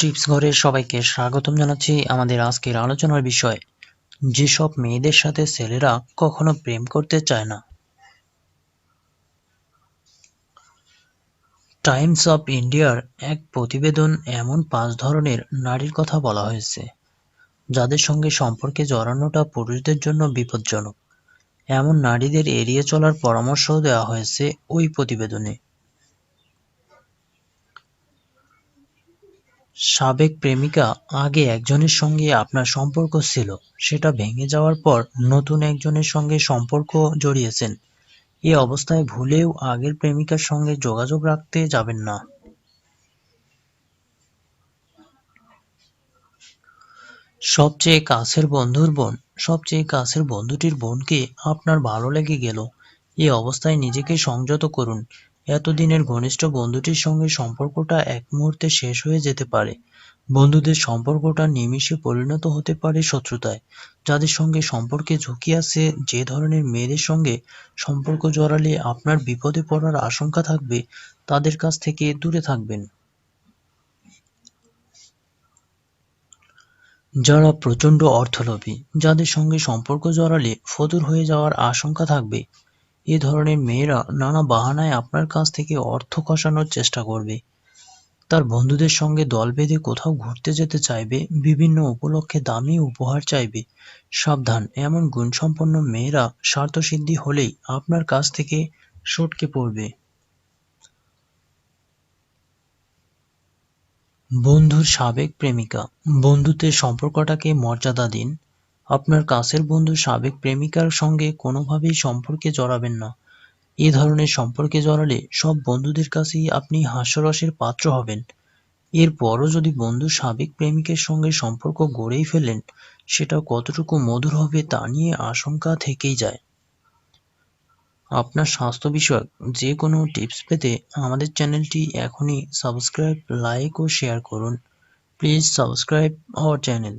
Tips ঘরে সবাইকে স্বাগতম জানাচ্ছি আমাদের আজকের আলোচনার বিষয়, যেসব মেয়েদের সাথে ছেলেরা কখনো প্রেম করতে চায় না। টাইমস অফ ইন্ডিয়ার এক প্রতিবেদন এমন পাঁচ ধরনের নারীর কথা বলা হয়েছে, যাদের সঙ্গে সম্পর্কে জড়ানোটা পুরুষদের জন্য বিপজ্জনক। এমন নারীদের এড়িয়ে চলার পরামর্শও দেওয়া হয়েছে ওই প্রতিবেদনে। সাবেক প্রেমিকা আগে একজনের সঙ্গে আপনার সম্পর্ক ছিল। সেটা ভেঙে যাওয়ার পর নতুন একজনের সঙ্গে সম্পর্ক জড়িয়েছেন। এ অবস্থায় ভুলেও আগের প্রেমিকার সঙ্গে যোগাযোগ রাখতে যাবেন না। সবচেয়ে কাছের বন্ধুর বোন, সবচেয়ে কাছের বন্ধুটির বোনকে আপনার ভালো লেগে গেল। এ অবস্থায় নিজেকে সংযত করুন। এতদিনের ঘনিষ্ঠ বন্ধুটির সঙ্গে সম্পর্কটা এক মুহূর্তে শেষ হয়ে যেতে পারে। বন্ধুদের সম্পর্কটা নিমিষে পরিণত হতে পারে শত্রুতায়। যাদের সঙ্গে সম্পর্কে ঝুঁকি আছে, যে ধরনের মেয়েদের সঙ্গে সম্পর্ক জড়ালে আপনার বিপদে পড়ার আশঙ্কা থাকবে, তাদের কাছ থেকে দূরে থাকবেন। যারা প্রচণ্ড অর্থলোভী, যাদের সঙ্গে সম্পর্ক জড়ালে ফতুর হয়ে যাওয়ার আশঙ্কা থাকবে এ ধরনের মেয়েরা নানা বাহানায় আপনার কাছ থেকে অর্থ খসানোর চেষ্টা করবে। তার বন্ধুদের সঙ্গে দল বেঁধে কোথাও ঘুরতে যেতে চাইবে, বিভিন্ন উপলক্ষে দামি উপহার চাইবে। সাবধান, এমন গুণসম্পন্ন মেয়েরা স্বার্থসিদ্ধি হলেই আপনার কাছ থেকে সটকে পড়বে। বন্ধুর সাবেক প্রেমিকা, বন্ধুত্বের সম্পর্কটাকে মর্যাদা দিন। আপনার কাছের বন্ধুর সাবেক প্রেমিকার সঙ্গে কোনোভাবেই সম্পর্কে জড়াবেন না। এ ধরনের সম্পর্কে জড়ালে সব বন্ধুদের কাছেই আপনি হাস্যরসের পাত্র হবেন। এরপরও যদি বন্ধুর সাবেক প্রেমিকের সঙ্গে সম্পর্ক গড়েই ফেলেন, সেটা কতটুকু মধুর হবে তা নিয়ে আশঙ্কা থেকেই যায়। আপনার স্বাস্থ্য বিষয়ক যে কোনো টিপস পেতে আমাদের চ্যানেলটি এখনই সাবস্ক্রাইব, লাইক ও শেয়ার করুন। Please subscribe our channel.